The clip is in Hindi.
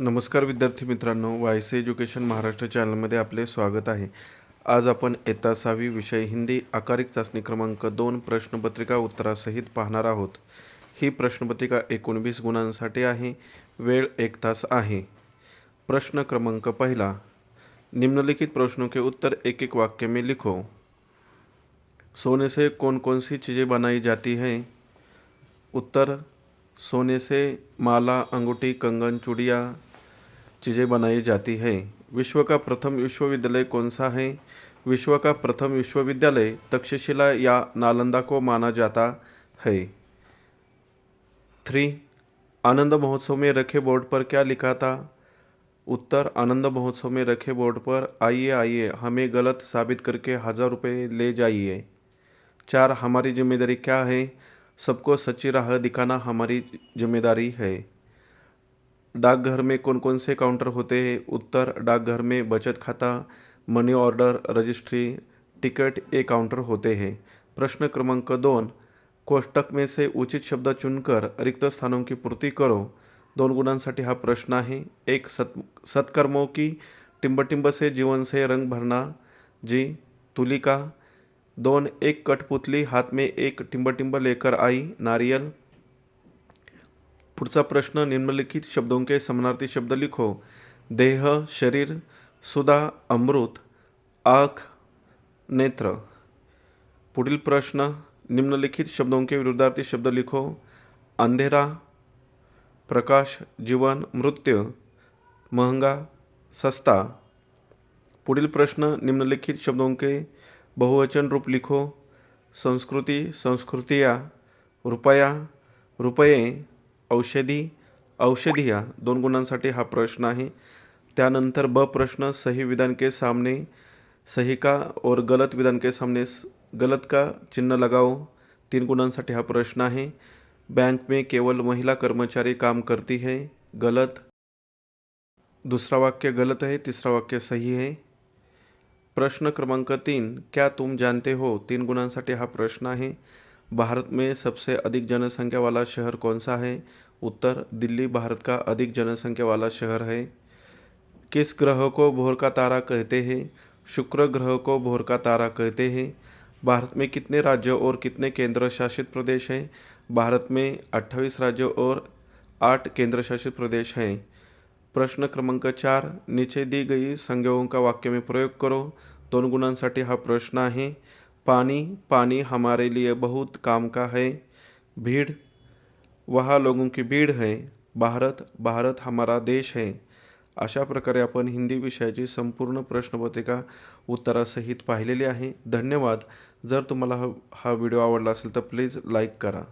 नमस्कार विद्यार्थी मित्रांनो वाय सी एज्युकेशन महाराष्ट्र चॅनलमध्ये आपले स्वागत आहे. आज आपण इयत्ता सहावी विषय हिंदी आकारिक चाचणी क्रमांक दोन प्रश्नपत्रिका उत्तरासहित पाहणार आहोत. ही प्रश्नपत्रिका एकोणवीस गुणांसाठी आहे वेळ एक तास आहे. प्रश्न क्रमांक पहिला निम्नलिखित प्रश्नों के उत्तर एक एक वाक्य में लिखो. सोने से कौन कौन सी चीज़ें बनाई जाती हैं? उत्तर सोने से माला अंगूठी कंगन चुडिया चीज़ें बनाई जाती है। विश्व का प्रथम विश्वविद्यालय कौन सा है? विश्व का प्रथम विश्वविद्यालय तक्षशिला या नालंदा को माना जाता है। थ्री, आनंद महोत्सव में रखे बोर्ड पर क्या लिखा था? उत्तर, आनंद महोत्सव में रखे बोर्ड पर, आइए आइए, हमें गलत साबित करके हज़ार रुपये ले जाइए। चार, हमारी ज़िम्मेदारी क्या है? सबको सच्ची राह दिखाना हमारी ज़िम्मेदारी है। डाकघर में कौन कौन से काउंटर होते हैं? उत्तर, डाकघर में बचत खाता, मनी ऑर्डर, रजिस्ट्री, टिकट, ये काउंटर होते हैं। प्रश्न क्रमांक दोन, कोष्टक में से उचित शब्द चुनकर रिक्त स्थानों की पूर्ती करो। दोन गुणांसाठी हा प्रश्न आहे. एक, सत, सत्कर्मों की टिंबटिंब से जीवन से रंग भरना. जी, तुलिका. दोन, एक कठपुतली हाथ में एक टिंबटिंब लेकर आई नारियल. पुढचा प्रश्न निम्नलिखित शब्दों के समानार्थी शब्द लिखो. देह शरीर सुधा अमृत आँख नेत्र. पुढील प्रश्न निम्नलिखित शब्दों के विरुद्धार्थी शब्द लिखो. अंधेरा प्रकाश जीवन मृत्यु महंगा सस्ता. पुढील प्रश्न निम्नलिखित शब्दों के बहुवचन रूप लिखो. संस्कृती संस्कृतिया रुपया रुपये. औषधी औषधिया दोन गुणांसाठी हा प्रश्न आहे. त्यानंतर ब प्रश्न, सही विधान के सामने, सही का और गलत विधान के सामने गलत का चिन्ह लगाओ, तीन गुणांसाठी हा प्रश्न आहे. बैंक में केवल महिला कर्मचारी काम करती है, गलत. दूसरा वाक्य गलत है, तीसरा वाक्य सही है. प्रश्न क्रमांक तीन, क्या तुम जानते हो? तीन गुणांसाठी हा प्रश्न आहे. भारत में सबसे अधिक जनसंख्या वाला शहर कौन सा है? उत्तर, दिल्ली भारत का अधिक जनसंख्या वाला शहर है। किस ग्रह को भोर का तारा कहते हैं? शुक्र ग्रह को भोर का तारा कहते हैं। भारत में कितने राज्य और कितने केंद्र शासित प्रदेश हैं? भारत में 28 राज्य और 8 केंद्र शासित प्रदेश हैं। प्रश्न क्रमांक चार, नीचे दी गई संज्ञाओं का वाक्य में प्रयोग करो। दोन गुणांसाठी हा प्रश्न आहे। पानी पानी हमारे लिए बहुत काम का है। भीड़ वहाँ लोगों की भीड़ है। भारत भारत हमारा देश है। अशा प्रकारे आपण हिंदी विषयाची संपूर्ण प्रश्नपत्रिका उत्तरासहित पाहिलेली आहे. धन्यवाद. जर तुम्हाला हा हा व्हिडिओ आवडला असेल तर प्लीज लाईक करा.